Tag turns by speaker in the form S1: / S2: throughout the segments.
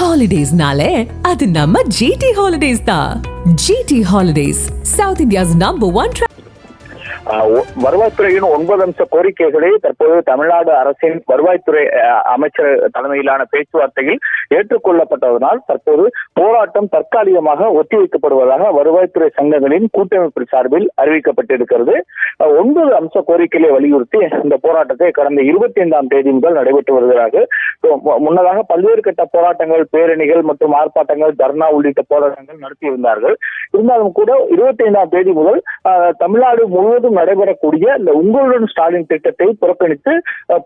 S1: ஹாலிடேஸ்னாலே அது நம்ம ஜிடி ஹாலிடேஸ் தான். GT holidays south India's number one
S2: வருவாய்த்துறையின் ஒன்பது அம்ச கோரிக்கைகளை தற்போது தமிழ்நாடு அரசின் வருவாய்த்துறை அமைச்சர் தலைமையிலான பேச்சுவார்த்தையில் ஏற்றுக்கொள்ளப்பட்டதனால் தற்போது போராட்டம் தற்காலிகமாக ஒத்திவைக்கப்படுவதாக வருவாய்த்துறை சங்கங்களின் கூட்டமைப்பு சார்பில் அறிவிக்கப்பட்டிருக்கிறது. ஒன்பது அம்ச கோரிக்கைகளை வலியுறுத்தி இந்த போராட்டத்தை கடந்த இருபத்தி ஐந்தாம் தேதி முதல் நடைபெற்று வருகிறார்கள். முன்னதாக பல்வேறு கட்ட போராட்டங்கள் பேரணிகள் மற்றும் ஆர்ப்பாட்டங்கள் தர்ணா உள்ளிட்ட போராட்டங்கள் நடத்தியிருந்தார்கள். இருந்தாலும் கூட இருபத்தி ஐந்தாம் தேதி முதல் தமிழ்நாடு முழுவதும் நடைபெறக்கூடிய இந்த உங்களுடன் ஸ்டாலின் திட்டத்தை புறக்கணித்து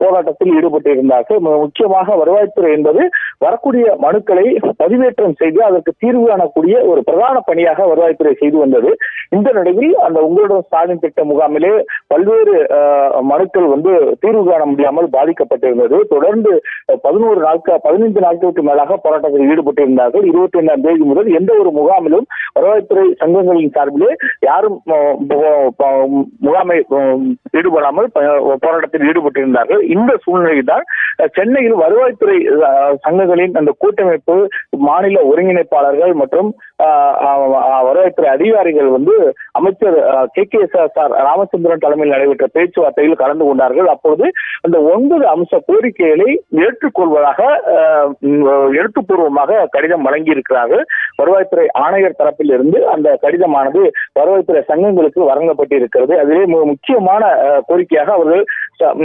S2: போராட்டத்தில் ஈடுபட்டிருந்தார்கள் முக்கியமாக வருவாய்த்துறை என்பது வரக்கூடிய மனுக்களை பதிவேற்றம் செய்து அதற்கு தீர்வு காணக்கூடிய ஒரு பிரதான பணியாக வருவாய்த்துறை செய்து வந்தது. இந்த நிலையில் அந்த உங்களுடன் ஸ்டாலின் திட்ட முகாமிலே பல்வேறு ஆஹ், மனுக்கள் வந்து தீர்வு காண முடியாமல் பாதிக்கப்பட்டிருந்தது. தொடர்ந்து பதினோரு நாட்கள் பதினைந்து நாட்களுக்கு மேலாக போராட்டத்தில் ஈடுபட்டிருந்தார்கள். இருபத்தி ஐந்தாம் தேதி முதல் எந்த ஒரு முகாமிலும் வருவாய்த்துறை சங்கங்களின் சார்பிலே யாரும் முகாமை ஈடுபடாமல் ப- போராட்டத்தில் ஈடுபட்டிருந்தார்கள். இந்த சூழ்நிலையில் தான் சென்னையில் வருவாய்த்துறை சங்கங்களின் அந்த கூட்டமைப்பு மாநில ஒருங்கிணைப்பாளர்கள் மற்றும் வருவாய்த்துறை அதிகாரிகள் வந்து அமைச்சர் கே. கே. சார் ராமச்சந்திரன் தலைமையில் நடைபெற்ற பேச்சுவார்த்தையில் கலந்து கொண்டார்கள். அப்போது அந்த ஒன்பது அம்ச கோரிக்கைகளை ஏற்றுக்கொள்வதாக எழுத்துப்பூர்வமாக கடிதம் வழங்கியிருக்கிறார்கள். வருவாய்த்துறை ஆணையர் தரப்பில் இருந்து அந்த கடிதமானது வருவாய்த்துறை சங்கங்களுக்கு வழங்கப்பட்டிருக்கிறது. அதிலே முக்கியமான கோரிக்கையாக அவர்கள்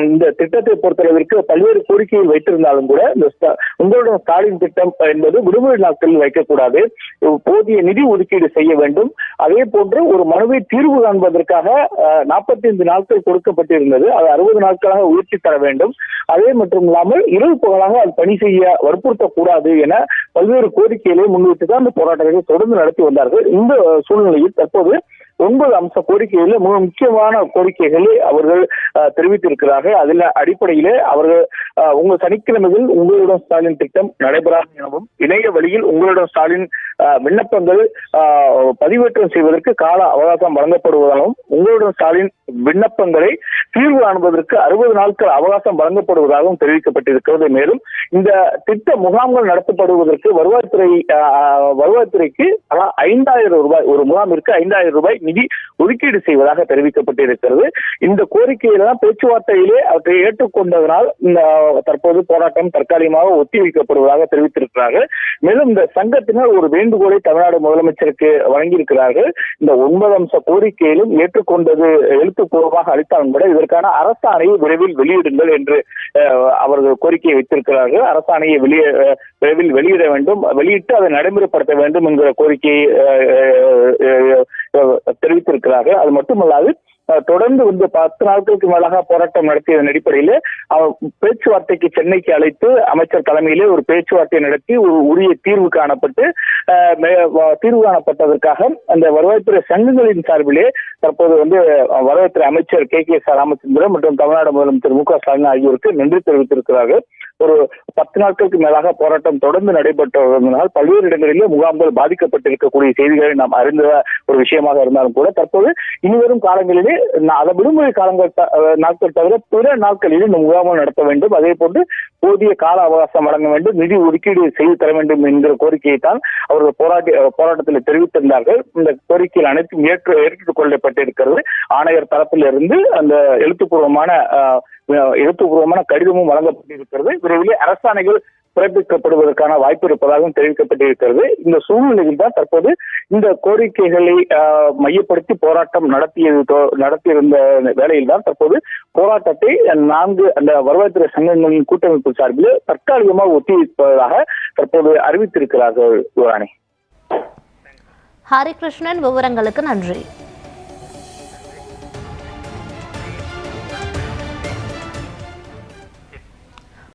S2: இந்த திட்டத்தை பொறுத்தளவிற்கு பல்வேறு கோரிக்கைகள் வைத்திருந்தாலும் கூட இந்த ஸ்ட- உங்களுடைய ஸ்டாலின் திட்டம் என்பது விடுமுறை நாட்களில் வைக்கக்கூடாது. போதிய நிதி ஒதுக்கீடு செய்ய வேண்டும். அதே போன்று ஒரு மனுவை தீர்வு காண்பதற்காக நாற்பத்தி ஐந்து நாட்கள் கொடுக்கப்பட்டிருந்தது. அது அறுபது நாட்களாக உயர்த்தி தர வேண்டும். அதே மட்டும் இல்லாமல் இரவு பகலாக அது பணி செய்ய வற்புறுத்தக்கூடாது என பல்வேறு கோரிக்கைகளை முன்வைத்து தான் அந்த போராட்டத்தை தொடர்ந்து நடத்தி வந்தார்கள். இந்த சூழ்நிலையில் தற்போது ஒன்பது அம்ச கோரிக்கைகளில் மிக முக்கியமான கோரிக்கைகளை அவர்கள் தெரிவித்திருக்கிறார்கள். அதில் அடிப்படையிலே அவர்கள் உங்கள் சனிக்கிழமையில் உங்களுடன் ஸ்டாலின் திட்டம் நடைபெறாது எனவும் இணைய வழியில் உங்களுடன் ஸ்டாலின் விண்ணப்பங்கள் பதிவேற்றம் செய்வதற்கு கால அவகாசம் வழங்கப்படுவதாகவும் உங்களுடன் ஸ்டாலின் விண்ணப்பங்களை தீர்வு காண்பதற்கு அறுபது நாட்கள் அவகாசம் வழங்கப்படுவதாகவும் தெரிவிக்கப்பட்டிருக்கிறது. மேலும் இந்த திட்ட முகாம்கள் நடத்தப்படுவதற்கு வருவாய்த்துறை வருவாய்த்துறைக்கு ஐந்தாயிரம் ரூபாய் ஒரு முகாமிற்கு ஐந்தாயிரம் ரூபாய் நிதி ஒதுக்கீடு செய்வதாக தெரிவிக்கப்பட்டிருக்கிறது. இந்த கோரிக்கையெல்லாம் பேச்சுவார்த்தையிலே அவற்றை ஏற்றுக்கொண்டதனால் இந்த தற்போது போராட்டம் தற்காலிகமாக ஒத்திவைக்கப்படுவதாக தெரிவித்திருக்கிறார்கள். மேலும் இந்த சங்கத்தினர் ஒரு வேண்டுகோளை தமிழ்நாடு முதலமைச்சருக்கு வழங்கியிருக்கிறார்கள். இந்த ஒன்பது அம்ச கோரிக்கையிலும் ஏற்றுக்கொண்டது எழுத்துப்பூர்வமாக அளித்தாலும் கூட இதற்கான அரசாணையை விரைவில் வெளியிடுங்கள் என்று அவர்கள் கோரிக்கையை வைத்திருக்கிறார்கள். அரசாணையை வெளியே விரைவில் வெளியிட வேண்டும். வெளியிட்டு அதை நடைமுறைப்படுத்த வேண்டும் என்கிற கோரிக்கையை தெரிவித்திருக்கிறார்கள் அது மட்டுமல்லாது தொடர்ந்து வந்து பத்து நாட்களுக்கு மேலாக போராட்டம் நடத்தியதன் அடிப்படையில் அவர் பேச்சுவார்த்தைக்கு சென்னைக்கு அழைத்து அமைச்சர் தலைமையிலே ஒரு பேச்சுவார்த்தை நடத்தி ஒரு உரிய தீர்வு காணப்பட்டு மே- தீர்வு காணப்பட்டதற்காக அந்த வருவாய்த்துறை சங்கங்களின் சார்பிலே தற்போது வந்து வருவாய்த்துறை அமைச்சர் கே. கே. எஸ் ராமச்சந்திரன் மற்றும் தமிழ்நாடு முதலமைச்சர் மு. க. ஸ்டாலின் ஆகியோருக்கு நன்றி தெரிவித்திருக்கிறார்கள். ஒரு பத்து நாட்களுக்கு மேலாக போராட்டம் தொடர்ந்து நடைபெற்றதனால் பல்வேறு இடங்களிலே முகாம்கள் பாதிக்கப்பட்டிருக்கக்கூடிய செய்திகளை நாம் அறிந்த ஒரு விஷயமாக இருந்தாலும் கூட தற்போது இனிவரும் காலங்களிலே அதை விடுமுறை காலங்கள் நாட்கள் தவிர பிற நாட்களில் இந்த முகாம்கள் நடத்த வேண்டும். அதே போன்று போதிய கால அவகாசம் வழங்க வேண்டும். நிதி ஒதுக்கீடு செய்து தர வேண்டும் என்கிற கோரிக்கையை தான் அவர்கள் போராட்ட போராட்டத்தில் தெரிவித்திருந்தார்கள். இந்த கோரிக்கைகள் அனைத்தும் ஏற்று ஏற்றுக் கொள்ளப்பட்டிருக்கிறது. ஆணையர் தரப்பிலிருந்து அந்த எழுத்துப்பூர்வமான எழுத்துப்பூர்வமான கடிதமும் வழங்கப்பட்டிருக்கிறது. விரைவில் அரசாணைகள் பிறப்பிக்கப்படுவதற்கான வாய்ப்பு இருப்பதாகவும் தெரிவிக்கப்பட்டிருக்கிறது. இந்த சூழ்நிலையில் தான் தற்போது இந்த கோரிக்கைகளை ஆஹ், மையப்படுத்தி போராட்டம் நடத்தியது நடத்தியிருந்த வேளையில் தான் தற்போது போராட்டத்தை நான்கு அந்த வருவாய்த்துறை சங்கங்களின் கூட்டமைப்பு சார்பில் தற்காலிகமாக ஒத்திவைப்பதாக தற்போது அறிவித்திருக்கிறார்கள் யுவராணி.
S3: ஹரிகிருஷ்ணன் விவரங்களுக்கு நன்றி.